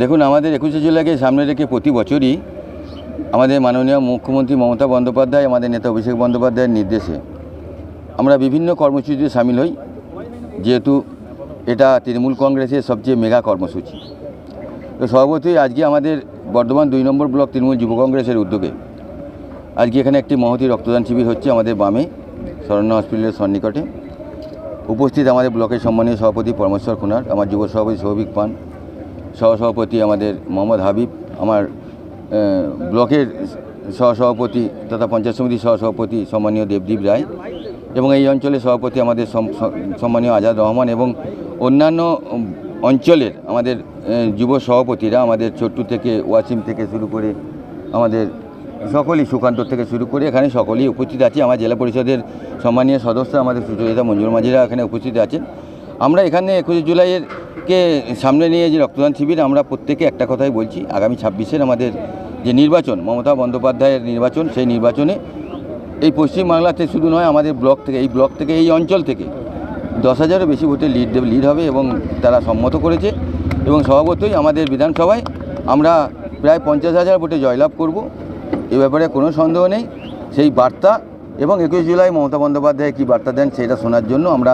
দেখুন, আমাদের একুশে জুলাইকে সামনে রেখে প্রতি বছরই আমাদের মাননীয় মুখ্যমন্ত্রী মমতা বন্দ্যোপাধ্যায়, আমাদের নেতা অভিষেক বন্দ্যোপাধ্যায়ের নির্দেশে আমরা বিভিন্ন কর্মসূচিতে সামিল হই, যেহেতু এটা তৃণমূল কংগ্রেসের সবচেয়ে মেগা কর্মসূচি। তো সর্বতই আজকে আমাদের বর্ধমান দুই নম্বর ব্লক তৃণমূল যুব কংগ্রেসের উদ্যোগে আজকে এখানে একটি মহতি রক্তদান শিবির হচ্ছে আমাদের বামে, শরণ্য হসপিটালের সন্নিকটে। উপস্থিত আমাদের ব্লকের সম্মানীয় সভাপতি পরমেশ্বর কুনার, আমার যুব সভাপতি সৌভিক পান, সহসভাপতি আমাদের মোহাম্মদ হাবিব, আমার ব্লকের সহসভাপতি তথা পঞ্চায়েত সমিতির সহসভাপতি সম্মানীয় দেবদীপ রায় এবং এই অঞ্চলের সভাপতি আমাদের সম্মানীয় আজাদ রহমান এবং অন্যান্য অঞ্চলের আমাদের যুব সভাপতিরা আমাদের ছোট্টু থেকে ওয়াসিম থেকে শুরু করে আমাদের সকলেই সুকান্ত থেকে শুরু করে এখানে সকলেই উপস্থিত আছে। আমার জেলা পরিষদের সম্মানীয় সদস্য আমাদের সুচরিতা মঞ্জুর মাঝিরা এখানে উপস্থিত আছেন। আমরা এখানে একুশে জুলাইয়ের কে সামনে নিয়ে যে রক্তদান শিবির, আমরা প্রত্যেকে একটা কথাই বলছি। আগামী ছাব্বিশের আমাদের যে নির্বাচন, মমতা বন্দ্যোপাধ্যায়ের নির্বাচন, সেই নির্বাচনে এই পশ্চিমবাংলাতে শুধু নয়, আমাদের ব্লক থেকে, এই ব্লক থেকে, এই অঞ্চল থেকে দশ হাজারের বেশি ভোটে লিড দেবে লিড হবে এবং তারা সম্মত করেছে এবং স্বভাবতই আমাদের বিধানসভায় আমরা প্রায় পঞ্চাশ হাজার ভোটে জয়লাভ করব। এ ব্যাপারে কোনো সন্দেহ নেই। সেই বার্তা এবং একুশ জুলাই মমতা বন্দ্যোপাধ্যায় কী বার্তা দেন সেটা শোনার জন্য আমরা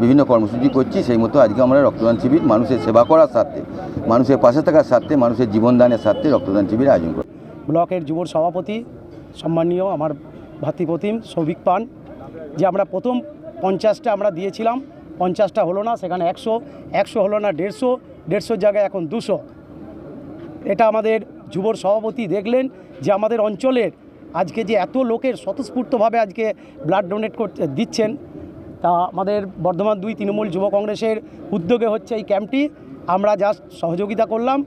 বিভিন্ন কর্মসূচি করছি। সেই মতো আজকে আমরা রক্তদান শিবির, মানুষের সেবা করার স্বার্থে, মানুষের পাশে থাকার স্বার্থে, মানুষের জীবনদানের স্বার্থে রক্তদান শিবির আয়োজন করি ব্লকের যুব সভাপতি, সম্মানীয় আমার ভাতৃপ্রতিম সৌভিক পান, যে আমরা প্রথম পঞ্চাশটা আমরা দিয়েছিলাম, পঞ্চাশটা হলো না, সেখানে একশো একশো হলো না, দেড়শো, দেড়শোর জায়গায় এখন দুশো। এটা আমাদের যুবর সভাপতি দেখলেন যে আমাদের অঞ্চলের আজকে যে এত লোকের স্বতঃস্ফূর্তভাবে আজকে ব্লাড ডোনেট করতে, দিচ্ছেন, তা আমাদের বর্ধমান দুই তৃণমূল যুব কংগ্রেসের উদ্যোগে হচ্ছে এই ক্যাম্পটি আমরা জাস্ট সহযোগিতা করলাম।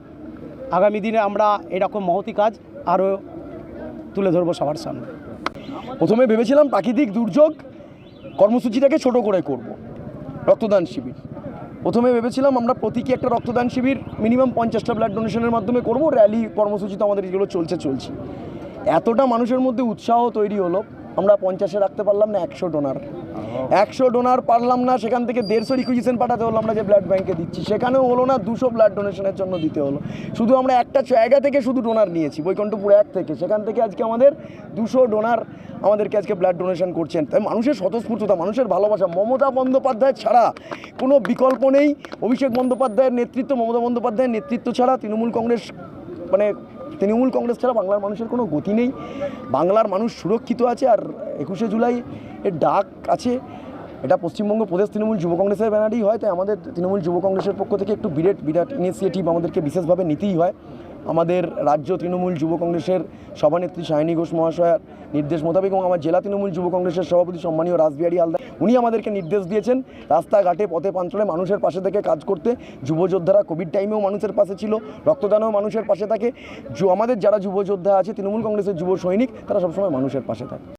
আগামী দিনে আমরা এরকম মহতি কাজ আরও তুলে ধরবো সবার সামনে। প্রথমে ভেবেছিলাম প্রাকৃতিক দুর্যোগ কর্মসূচিটাকে ছোট করে করব, রক্তদান শিবির। প্রথমে ভেবেছিলাম আমরা প্রতীকী একটা রক্তদান শিবির মিনিমাম পঞ্চাশটা ব্লাড ডোনেশনের মাধ্যমে করব র্যালি কর্মসূচি তো আমাদের এগুলো চলছে চলছে। এতটা মানুষের মধ্যে উৎসাহ তৈরি হলো, আমরা পঞ্চাশে রাখতে পারলাম না, একশো ডোনার একশো ডোনার পারলাম না, সেখান থেকে দেড়শো রিকুইজিশন পাঠাতে হলো, আমরা যে ব্লাড ব্যাংকে দিচ্ছি। সেখানেও হলো না, দুশো ব্লাড ডোনেশনের জন্য দিতে হলো। শুধু আমরা একটা জায়গা থেকে শুধু ডোনার নিয়েছি, বৈকুণ্ঠপুর এক থেকে। সেখান থেকে আজকে আমাদের দুশো ডোনার আমাদেরকে আজকে ব্লাড ডোনেশন করছেন। তাই মানুষের স্বতঃস্ফূর্ততা, মানুষের ভালোবাসা, মমতা বন্দ্যোপাধ্যায় ছাড়া কোনো বিকল্প নেই। অভিষেক বন্দ্যোপাধ্যায়ের নেতৃত্ব, মমতা বন্দ্যোপাধ্যায়ের নেতৃত্ব ছাড়া তৃণমূল কংগ্রেস মানে তৃণমূল কংগ্রেস ছাড়া বাংলার মানুষের কোনো গতি নেই। বাংলার মানুষ সুরক্ষিত আছে, আর একুশে জুলাই এর ডাক আছে। এটা পশ্চিমবঙ্গ প্রদেশ তৃণমূল যুব কংগ্রেসের ব্যানারই হয়, তাই আমাদের তৃণমূল যুব কংগ্রেসের পক্ষ থেকে একটু বিরাট বিরাট ইনিশিয়েটিভ আমাদেরকে বিশেষভাবে নিতেই হয়। আমাদের রাজ্য তৃণমূল যুব কংগ্রেসের সভানেত্রী সায়নী ঘোষ মহাশয়ার নির্দেশ মোতাবেক এবং আমার জেলা তৃণমূল যুব কংগ্রেসের সভাপতি সম্মানীয় রাসবিহারী হালদার, উনি আমাদেরকে নির্দেশ দিয়েছেন রাস্তাঘাটে, পথে পাঞ্চলে মানুষের পাশে থেকে কাজ করতে। যুবযোদ্ধারা কোভিড টাইমেও মানুষের পাশে ছিল, রক্তদানেও মানুষের পাশে থাকে। আমাদের যারা যুবযোদ্ধা আছে, তৃণমূল কংগ্রেসের যুব সৈনিক, তারা সবসময় মানুষের পাশে থাকে।